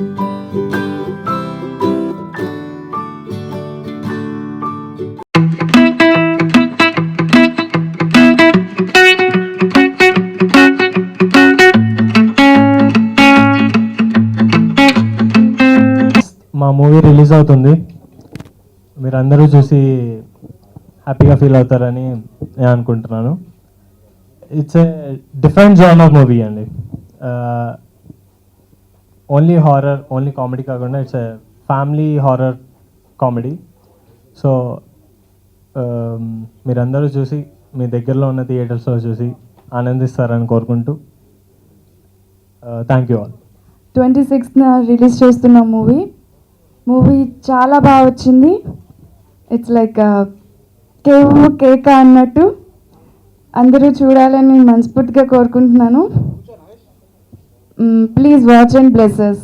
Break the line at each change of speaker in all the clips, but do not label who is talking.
మా movie release అవుతుంది. మీరందరూ చూసి హ్యాపీగా ఫీల్ అవుతారని నేను అనుకుంటున్నాను. It's a different genre of movie అండి. Uh, only horror only comedy కాకుండా it's a family horror comedy so మీరందరూ చూసి మీ దగ్గరలో ఉన్న థియేటర్స్లో చూసి ఆనందిస్తారని కోరుకుంటూ థ్యాంక్ యూ ఆల్
ట్వంటీ సిక్స్త్న రిలీజ్ చేస్తున్న మూవీ మూవీ చాలా బాగా వచ్చింది. ఇట్స్ లైక్ కేవ్ కేక అన్నట్టు. అందరూ చూడాలని మనస్ఫూర్తిగా కోరుకుంటున్నాను. Please watch and
blesses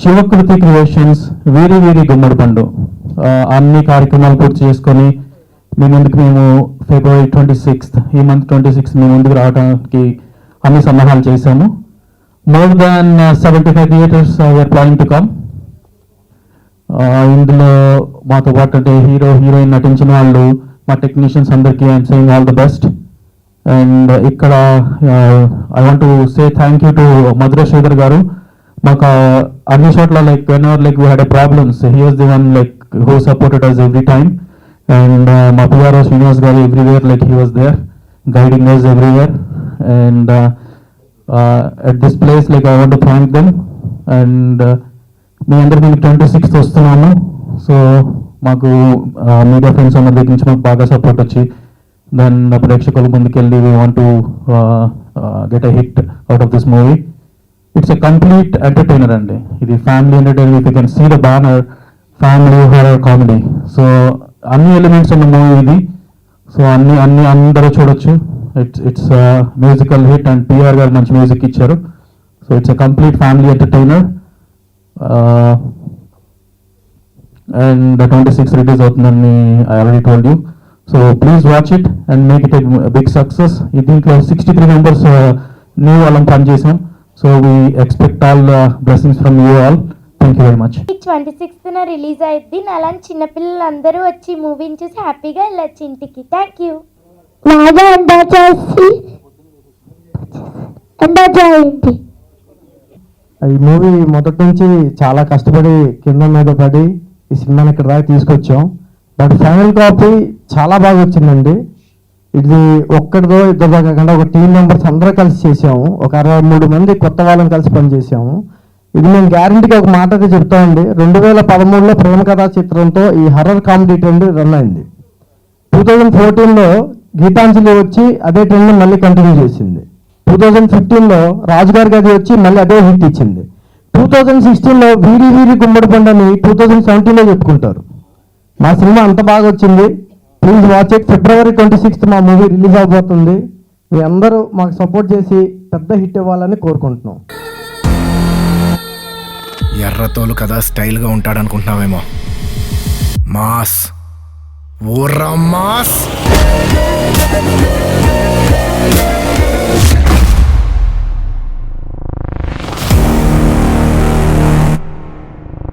Shivakriti creations వీరి వీరి గుమ్మడి పండు అన్ని కార్యక్రమాలు పూర్తి చేసుకొని మీ ముందుకు మేము ఫిబ్రవరి ట్వంటీ సిక్స్త్ ఈ మంత్ ట్వంటీ సిక్స్త్ మీ ముందుకు రావడానికి అన్ని సన్నాహాలు చేశాము. More than seventy five theatres we are planning to come ఇందులో మాతో పాటు అంటే హీరో హీరోయిన్ నటించిన వాళ్ళు మా టెక్నీషియన్స్ అందరికీ I'm saying all the best and ఇక్కడ I want say thank you to Madhura garu. మాకు అన్ని చోట్ల like when our like we had problems he was the one like who supported us every time and మా PRO Srinivas garu everywhere like he was there guiding us everywhere and at this place like I want thank them and మీ అందరికి మీకు twenty sixth వస్తున్నాము so మాకు media friends అందరి దగ్గర నుంచి మాకు బాగా సపోర్ట్ వచ్చి దెన్ ప్రేక్షకుల ముందుకెళ్ళి we want to get a hit out of this movie it's a complete entertainer అండి. ఇది family entertainer if you can see the banner family horror comedy so అన్ని ఎలిమెంట్స్ ఉన్న మూవీ ఇది. సో అన్ని అన్ని అందరూ చూడొచ్చు. It's it's musical hit and PR garu మంచి మ్యూజిక్ ఇచ్చారు. So it's a complete family entertainer and twenty six release అవుతుందని I already told you so please watch it and make it big success దీంట్లో sixty three members న్యూ వాళ్ళం పనిచేసాం so we expect all blessings from you all thank you very much
twenty సిక్స్త్న release అయ్యింది అలాంటి చిన్నపిల్లలందరూ వచ్చి మూవీని చూసి హ్యాపీగా వెళ్ళొచ్చు ఇంటికి. థ్యాంక్ యూ
బాగా ఎంజాయ్ చేసి ఎంజాయ్ చేయండి.
ఈ మూవీ మొదటి నుంచి చాలా కష్టపడి కింద మీద పడి ఈ సినిమాని ఇక్కడ దాకా తీసుకొచ్చాం. బట్ ఫైనల్ కాపీ చాలా బాగా వచ్చిందండి. ఇది ఒక్కడిదో ఇద్దరిదో కాకుండా ఒక టీం మెంబర్స్ అందరూ కలిసి చేసాము ఒక అరవై మూడు మంది కొత్త వాళ్ళని కలిసి పనిచేసాము ఇది మేము గ్యారంటీగా ఒక మాట అయితే చెప్తామండి రెండు వేల పదమూడులో ప్రేమ కథా చిత్రంతో ఈ హర్రర్ కామెడీ ట్రెండ్ రన్ అయింది. టూ థౌజండ్ ఫోర్టీన్లో గీతాంజలి వచ్చి అదే ట్రెండ్ మళ్ళీ కంటిన్యూ చేసింది. టూ థౌజండ్ ఫిఫ్టీన్లో రాజుగారి గది వచ్చి మళ్ళీ అదే హిట్ ఇచ్చింది. టూ థౌజండ్ సిక్స్టీన్లో వీరి వీరి గుమ్మడి పండని టూ థౌజండ్ సెవెంటీన్లో చెప్పుకుంటారు. మా సినిమా అంత బాగా వచ్చింది. Please watch it February twenty sixth మా మూవీ రిలీజ్ అవబోతుంది. మీ అందరూ మాకు సపోర్ట్ చేసి పెద్ద హిట్ ఇవ్వాలని కోరుకుంటున్నాం.
ఎర్రతోలు కదా స్టైల్గా ఉంటాడనుకుంటున్నావేమో. మాస్. ఊర్రా మాస్.